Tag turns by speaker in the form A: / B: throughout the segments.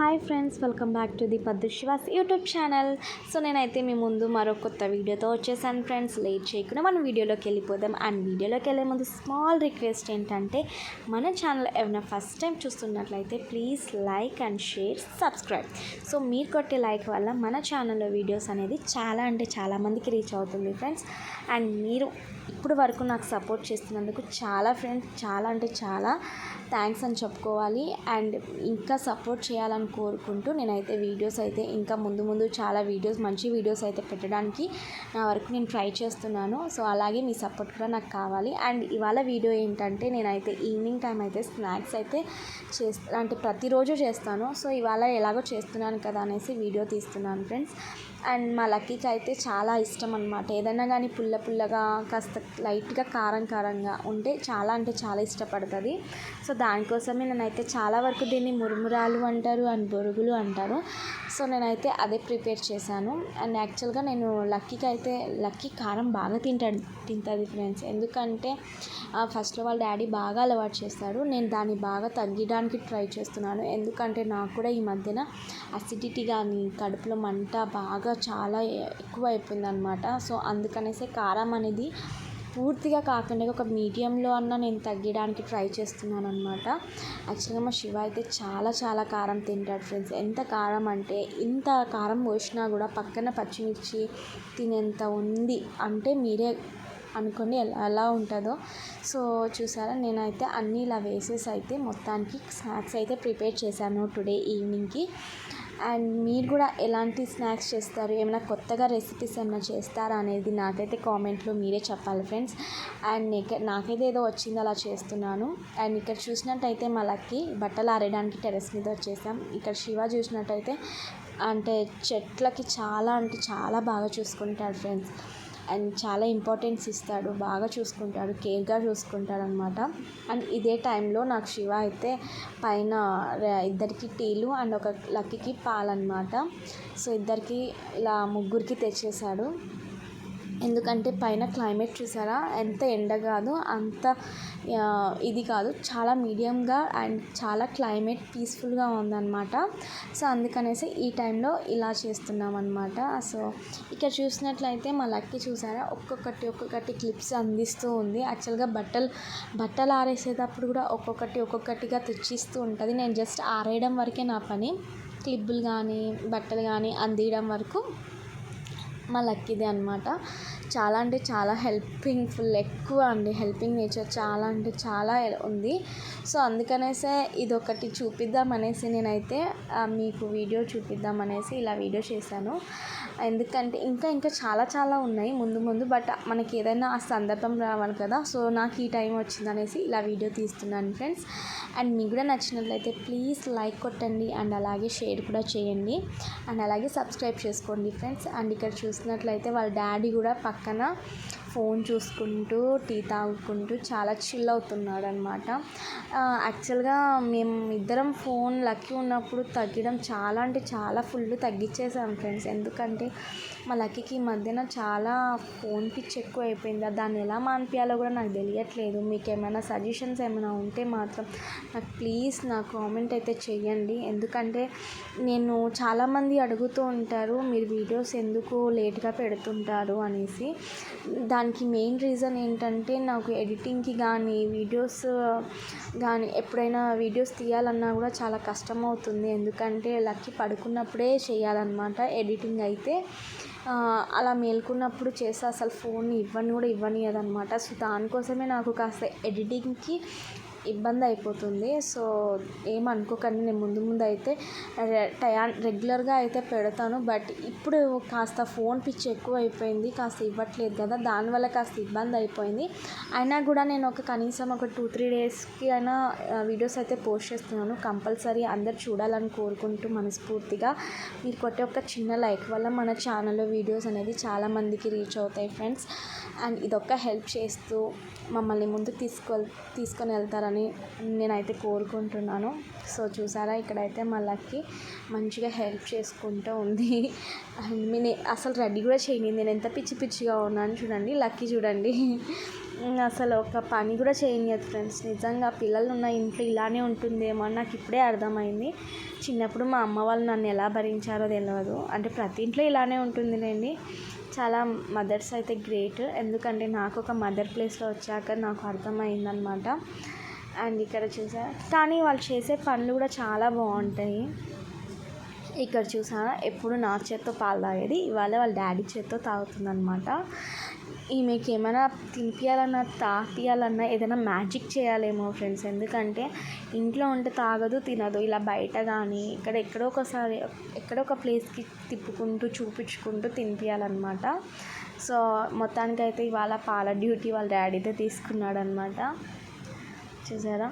A: Hi friends welcome back to the Paddu Siva's YouTube channel. So నేనైతే మీ ముందు మరో కొత్త వీడియోతో వచ్చేసాను ఫ్రెండ్స్. లేట్ చేయకుండా మనం వీడియోలోకి వెళ్ళిపోదాం. అండ్ వీడియోలోకి వెళ్ళే ముందు స్మాల్ రిక్వెస్ట్ ఏంటంటే మన ఛానల్ ఏమైనా ఫస్ట్ టైం చూస్తున్నట్లయితే please like and share subscribe so మీరు కొట్టే లైక్ వల్ల మన ఛానల్లో వీడియోస్ అనేది చాలా అంటే చాలామందికి రీచ్ అవుతుంది ఫ్రెండ్స్. అండ్ మీరు ఇప్పుడు వరకు నాకు సపోర్ట్ చేస్తున్నందుకు చాలా ఫ్రెండ్స్ చాలా అంటే చాలా థ్యాంక్స్ అని చెప్పుకోవాలి. అండ్ ఇంకా సపోర్ట్ చేయాలని కోరుకుంటూ నేనైతే వీడియోస్ అయితే ఇంకా ముందు ముందు చాలా వీడియోస్ మంచి వీడియోస్ అయితే పెట్టడానికి నా వరకు నేను ట్రై చేస్తున్నాను. సో అలాగే మీ సపోర్ట్ కూడా నాకు కావాలి. అండ్ ఇవాళ వీడియో ఏంటంటే నేనైతే ఈవినింగ్ టైం అయితే స్నాక్స్ అయితే చేస్తా అంటే ప్రతిరోజు చేస్తాను. సో ఇవాళ ఎలాగో చేస్తున్నాను కదా అనేసి వీడియో తీస్తున్నాను ఫ్రెండ్స్ అండ్ మా లక్కీకి అయితే చాలా ఇష్టం అనమాట ఏదైనా కానీ పుల్ల పుల్లగా కాస్త లైట్గా కారం కారంగా ఉంటే చాలా అంటే చాలా ఇష్టపడుతుంది. సో దానికోసమే నేనైతే చాలా వరకు దీన్ని మురుమురాలు అంటారు అండ్ బొరుగులు అంటారు. సో నేనైతే అదే ప్రిపేర్ చేశాను. అండ్ యాక్చువల్గా నేను లక్కీకి అయితే లక్కీ కారం బాగా తింటాడు తింటుంది ఫ్రెండ్స్. ఎందుకంటే ఫస్ట్లో వాళ్ళ డాడీ బాగా అలవాటు చేస్తాడు. నేను దాన్ని బాగా తగ్గడానికి ట్రై చేస్తున్నాను. ఎందుకంటే నాకు కూడా ఈ మధ్యన అసిడిటీ కానీ కడుపులో మంట బాగా చాలా ఎక్కువ అయిపోయింది అనమాట సో అందుకనేసి కారం అనేది పూర్తిగా కాకుండా ఒక మీడియంలో అన్న నేను తగ్గడానికి ట్రై చేస్తున్నాను అనమాట యాక్చువల్గా మా శివ అయితే చాలా చాలా కారం తింటాడు ఫ్రెండ్స్. ఎంత కారం అంటే ఇంత కారం పోసినా కూడా పక్కన పచ్చిమిర్చి తినేంత ఉంది అంటే మీరే అనుకోండి ఎలా ఎలా ఉంటుందో. సో చూసారా నేనైతే అన్నీ ఇలా వేసేసి అయితే మొత్తానికి స్నాక్స్ అయితే ప్రిపేర్ చేశాను టుడే ఈవినింగ్కి. అండ్ మీరు కూడా ఎలాంటి స్నాక్స్ చేస్తారు? ఏమైనా కొత్తగా రెసిపీస్ ఏమైనా చేస్తారా అనేది నాకైతే కామెంట్లో మీరే చెప్పాలి ఫ్రెండ్స్. అండ్ నాకైతే ఏదో వచ్చింది అలా చేస్తున్నాను. అండ్ ఇక్కడ చూసినట్టయితే మా లక్కీ బట్టలు ఆరేయడానికి టెరెస్ మీద వచ్చేసాం. ఇక్కడ శివ చూసినట్టయితే అంటే చెట్లకి చాలా అంటే చాలా బాగా చూసుకుంటాడు ఫ్రెండ్స్. అండ్ చాలా ఇంపార్టెన్స్ ఇస్తాడు. బాగా చూసుకుంటాడు. కేర్గా చూసుకుంటాడు అనమాట అండ్ ఇదే టైంలో నాకు శివ అయితే పైన ఇద్దరికి టీలు అండ్ ఒక లక్కీకి పాలన్నమాట. సో ఇద్దరికి ఇలా ముగ్గురికి తెచ్చేసాడు ఎందుకంటే పైన క్లైమేట్ చూసారా? ఎంత ఎండ కాదు అంత ఇది కాదు. చాలా మీడియంగా అండ్ చాలా క్లైమేట్ పీస్ఫుల్గా ఉందన్నమాట. సో అందుకనేసి ఈ టైంలో ఇలా చేస్తున్నాం అనమాట సో ఇక్కడ చూసినట్లయితే మా లక్కీ చూసారా? ఒక్కొక్కటి ఒక్కొక్కటి క్లిప్స్ అందిస్తూ ఉంది. యాక్చువల్గా బట్టలు బట్టలు ఆరేసేటప్పుడు కూడా ఒక్కొక్కటి ఒక్కొక్కటిగా తెచ్చిస్తూ ఉంటుంది. నేను జస్ట్ ఆరేయడం వరకే నా పని. క్లిప్పులు కానీ బట్టలు కానీ అందియడం వరకు మా లక్కీదే అనమాట చాలా అంటే చాలా హెల్పింగ్ ఫుల్ ఎక్కువ అండి. హెల్పింగ్ నేచర్ చాలా అంటే చాలా ఉంది. సో అందుకనేసే ఇది ఒకటి చూపిద్దాం అనేసి నేనైతే మీకు వీడియో చూపిద్దాం అనేసి ఇలా వీడియో చేశాను. ఎందుకంటే ఇంకా ఇంకా చాలా చాలా ఉన్నాయి ముందు ముందు. బట్ మనకి ఏదైనా ఆ సందర్భం రావాలి కదా సో నాకు ఈ టైం వచ్చింది అనేసి ఇలా వీడియో తీస్తున్నాను ఫ్రెండ్స్. అండ్ మీకు కూడా నచ్చినట్లయితే ప్లీజ్ లైక్ కొట్టండి అండ్ అలాగే షేర్ కూడా చేయండి. అండ్ అలాగే సబ్స్క్రైబ్ చేసుకోండి ఫ్రెండ్స్. అండ్ ఇక్కడ చూసినట్లయితే వాళ్ళ డాడీ కూడా పక్క పక్కన ఫోన్ చూసుకుంటూ టీ తాగుకుంటూ చాలా చిల్ అవుతున్నాడు అనమాట యాక్చువల్గా మేము ఇద్దరం ఫోన్ లక్కీ ఉన్నప్పుడు తగ్గడం చాలా అంటే చాలా ఫుల్ తగ్గించేసాం ఫ్రెండ్స్ ఎందుకంటే మా లక్కీకి ఈ మధ్యన చాలా ఫోన్ పిచ్చి ఎక్కువ అయిపోయింది దాన్ని ఎలా మానిపించాలో కూడా నాకు తెలియట్లేదు. మీకు ఏమైనా సజెషన్స్ ఏమైనా ఉంటే మాత్రం నాకు ప్లీజ్ నా కామెంట్ అయితే చేయండి ఎందుకంటే నేను చాలామంది అడుగుతూ ఉంటారు మీరు వీడియోస్ ఎందుకు లేట్గా పెడుతుంటారు? అనేసి. దా దానికి మెయిన్ రీజన్ ఏంటంటే నాకు ఎడిటింగ్కి కానీ వీడియోస్ కానీ ఎప్పుడైనా వీడియోస్ తీయాలన్నా కూడా చాలా కష్టం అవుతుంది ఎందుకంటే లక్కీ పడుకున్నప్పుడే చేయాలన్నమాట ఎడిటింగ్ అయితే. అలా మేల్కున్నప్పుడు చేస్తే అసలు ఫోన్ ఇవ్వని కూడా ఇవ్వనియదనమాట సో దానికోసమే నాకు కాస్త ఎడిటింగ్కి ఇబ్బంది అయిపోతుంది సో ఏమనుకోకండి. నేను ముందు ముందు అయితే టయా రెగ్యులర్గా అయితే పెడతాను. బట్ ఇప్పుడు కాస్త ఫోన్ పిచ్చి ఎక్కువ అయిపోయింది కాస్త ఇవ్వట్లేదు కదా. దానివల్ల కాస్త ఇబ్బంది అయిపోయింది అయినా కూడా నేను ఒక కనీసం ఒక టూ త్రీ డేస్కి అయినా వీడియోస్ అయితే పోస్ట్ చేస్తున్నాను. కంపల్సరీ అందరు చూడాలని కోరుకుంటూ మనస్ఫూర్తిగా. మీరు కొట్టే ఒక చిన్న లైక్ వల్ల మన ఛానల్లో వీడియోస్ అనేది చాలామందికి రీచ్ అవుతాయి ఫ్రెండ్స్. అండ్ ఇదొక హెల్ప్ చేస్తూ మమ్మల్ని ముందుకు తీసుకు తీసుకొని వెళ్తారని అని నేనైతే కోరుకుంటున్నాను. సో చూసారా ఇక్కడైతే మా లక్కీ మంచిగా హెల్ప్ చేసుకుంటూ ఉంది. అండ్ నేను అసలు రెడీ కూడా చేయండి నేను ఎంత పిచ్చి పిచ్చిగా ఉన్నాను చూడండి లక్కీ చూడండి. అసలు ఒక పని కూడా చేయనియదు ఫ్రెండ్స్. నిజంగా పిల్లలు ఉన్న ఇంట్లో ఇలానే ఉంటుందేమో అని నాకు ఇప్పుడే అర్థమైంది. చిన్నప్పుడు మా అమ్మ వాళ్ళు నన్ను ఎలా భరించారో తెలియదు అంటే ప్రతి ఇంట్లో ఇలానే ఉంటుందిలేండి. చాలా మదర్స్ అయితే గ్రేట్. ఎందుకంటే నాకు ఒక మదర్ ప్లేస్లో వచ్చాక నాకు అర్థమైందనమాట. అండ్ ఇక్కడ చూసారా కానీ వాళ్ళు చేసే పనులు కూడా చాలా బాగుంటాయి. ఇక్కడ చూసారా ఎప్పుడు నా చేత్తో పాలు తాగేది ఇవాళ వాళ్ళ డాడీ చేత్తో తాగుతుందనమాట ఈమెకి ఏమైనా తినిపించాలన్నా తాపియాలన్నా ఏదైనా మ్యాజిక్ చేయాలేమో ఫ్రెండ్స్. ఎందుకంటే ఇంట్లో ఉంటే తాగదు తినదు. ఇలా బయట కానీ ఇక్కడ ఎక్కడో ఒకసారి ఎక్కడో ఒక ప్లేస్కి తిప్పుకుంటూ చూపించుకుంటూ తినిపించాలన్నమాట సో మొత్తానికైతే ఇవాళ పాల డ్యూటీ వాళ్ళ డాడీతో తీసుకున్నాడు అనమాట చూసారా?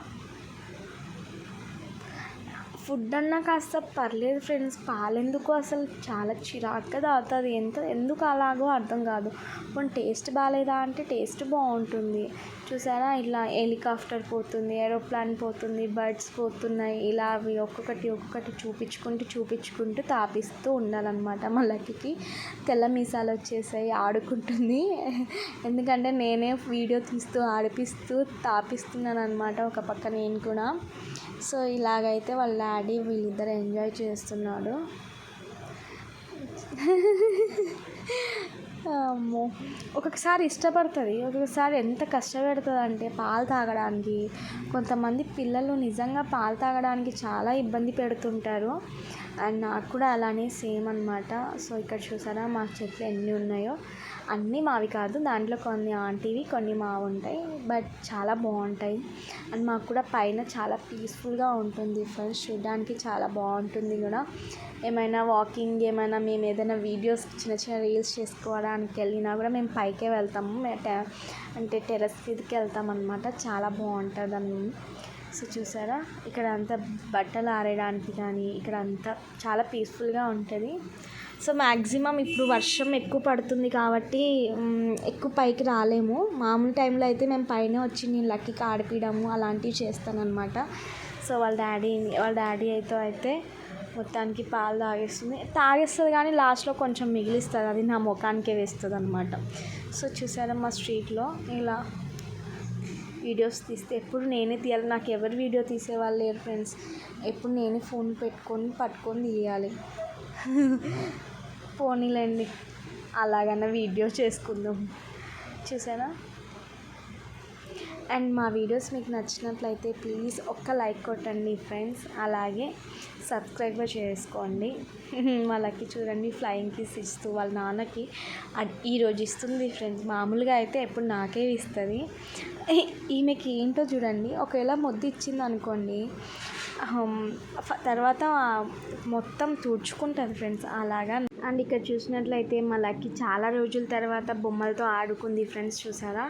A: ఫుడ్ అన్నా కాస్త పర్లేదు ఫ్రెండ్స్. పాలెందుకు అసలు? చాలా చిరాకుగా తాగుతుంది. ఎంత ఎందుకు అలాగో అర్థం కాదు. పోనీ టేస్ట్ బాగాలేదా అంటే టేస్ట్ బాగుంటుంది. చూసారా? ఇలా హెలికాప్టర్ పోతుంది ఏరోప్లాన్ పోతుంది బర్డ్స్ పోతున్నాయి. ఇలా అవి ఒక్కొక్కటి ఒక్కొక్కటి చూపించుకుంటూ చూపించుకుంటూ తాపిస్తూ ఉండాలన్నమాట మా లక్కీకి. తెల్ల మీసాలు వచ్చేసాయి ఆడుకుంటుంది. ఎందుకంటే నేనే వీడియో తీస్తూ ఆడిపిస్తూ తాపిస్తున్నాను అనమాట ఒక పక్క నేను కూడా. సో ఇలాగైతే వాళ్ళ డాడీ వీళ్ళిద్దరు ఎంజాయ్ చేస్తున్నాడు. అమ్మో. ఒక్కొక్కసారి ఇష్టపడుతుంది. ఒక్కొక్కసారి ఎంత కష్టపెడుతుంది అంటే పాలు తాగడానికి. కొంతమంది పిల్లలు నిజంగా పాలు తాగడానికి చాలా ఇబ్బంది పెడుతుంటారు. అండ్ నాకు కూడా అలానే సేమ్ అనమాట సో ఇక్కడ చూసారా మా చెట్లు ఎన్ని ఉన్నాయో. అన్నీ మావి కాదు దాంట్లో కొన్ని ఆంటీవి కొన్ని మావి ఉంటాయి బట్ చాలా బాగుంటాయి. అండ్ మాకు కూడా పైన చాలా పీస్ఫుల్గా ఉంటుంది ఫ్రెండ్స్ చూడడానికి చాలా బాగుంటుంది కూడా. ఏమైనా వాకింగ్ ఏమైనా మేము ఏదైనా వీడియోస్ చిన్న చిన్న రీల్స్ చేసుకోవడానికి వెళ్ళినా కూడా మేము పైకే వెళ్తాము. అంటే టెరస్ మీదకి వెళ్తాం అనమాట చాలా బాగుంటుంది అని సో చూసారా? ఇక్కడ అంతా బట్టలు ఆరేయడానికి కానీ ఇక్కడ అంతా చాలా పీస్ఫుల్గా ఉంటుంది. సో మ్యాక్సిమం ఇప్పుడు వర్షం ఎక్కువ పడుతుంది కాబట్టి ఎక్కువ పైకి రాలేము. మామూలు టైంలో అయితే మేము పైన వచ్చి నేను లక్కీకి ఆడిపించడము అలాంటివి చేస్తానన్నమాట. సో వాళ్ళ డాడీ వాళ్ళ డాడీ అయితే అయితే మొత్తానికి పాలు తాగేస్తుంది. తాగేస్తుంది కానీ లాస్ట్లో కొంచెం మిగిలిస్తుంది. అది నా ముఖానికే వేస్తుంది అనమాట సో చూసారా మా స్ట్రీట్లో? ఇలా వీడియోస్ తీస్తే ఎప్పుడు నేనే తీయాలి. నాకు ఎవరు వీడియో తీసేవాళ్ళు లేరు ఫ్రెండ్స్. ఎప్పుడు నేనే ఫోన్ పెట్టుకొని పట్టుకొని తీయాలి. పోనీలేండి. అలాగన్నా వీడియో చేసుకుందాం. చూసారా? అండ్ మా వీడియోస్ మీకు నచ్చినట్లయితే ప్లీజ్ ఒక్క లైక్ కొట్టండి ఫ్రెండ్స్. అలాగే సబ్స్క్రైబ్ చేసుకోండి. వాళ్ళకి చూడండి ఫ్లయింగ్ కిస్ ఇస్తూ వాళ్ళ నాన్నకి ఈరోజు ఇస్తుంది ఫ్రెండ్స్. మామూలుగా అయితే ఎప్పుడు నాకే ఇస్తుంది. ఈమెకి ఏంటో చూడండి. ఒకవేళ ముద్దు ఇచ్చింది అనుకోండి తర్వాత మొత్తం తుడుచుకుంటుంది ఫ్రెండ్స్. అలాగా అండ్ ఇక్కడ చూసినట్లయితే మా లక్కీ చాలా రోజుల తర్వాత బొమ్మలతో ఆడుకుంది ఫ్రెండ్స్ చూసారా?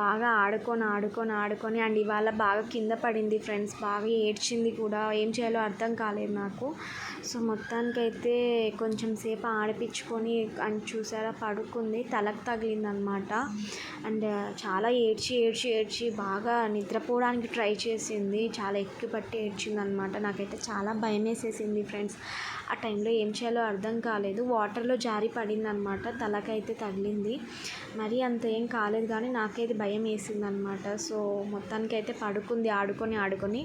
A: బాగా ఆడుకొని ఆడుకొని ఆడుకొని అండ్ ఇవాళ బాగా కింద పడింది ఫ్రెండ్స్. బాగా ఏడ్చింది కూడా. ఏం చేయాలో అర్థం కాలేదు నాకు. సో మొత్తానికైతే కొంచెం సేపు ఆడిపించుకొని అండ్ చూసారా? పడుకుంది. తలకు తగిలింది అనమాట అండ్ చాలా ఏడ్చి ఏడ్చి ఏడ్చి బాగా నిద్రపోవడానికి ట్రై చేసింది. చాలా ఎక్కువ పట్టి ఏడ్చింది అనమాట నాకైతే చాలా భయం వేసేసింది ఫ్రెండ్స్. ఆ టైంలో ఏం చేయాలో అర్థం కాలేదు. వాటర్లో జారి పడింది అనమాట తలకైతే తగిలింది. మరీ అంత ఏం కాలేదు కానీ నాకైతే భయం వేసింది అనమాట సో మొత్తానికైతే పడుకుంది ఆడుకొని ఆడుకొని.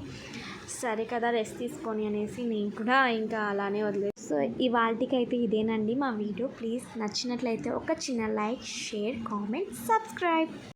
A: సరే కదా రెస్ట్ తీసుకొని అనేసి నేను కూడా ఇంకా అలానే వదిలేదు సో ఇవాళకి అయితే ఇదేనండి మా వీడియో. ప్లీజ్ నచ్చినట్లయితే ఒక చిన్న లైక్ షేర్ కామెంట్ సబ్స్క్రైబ్.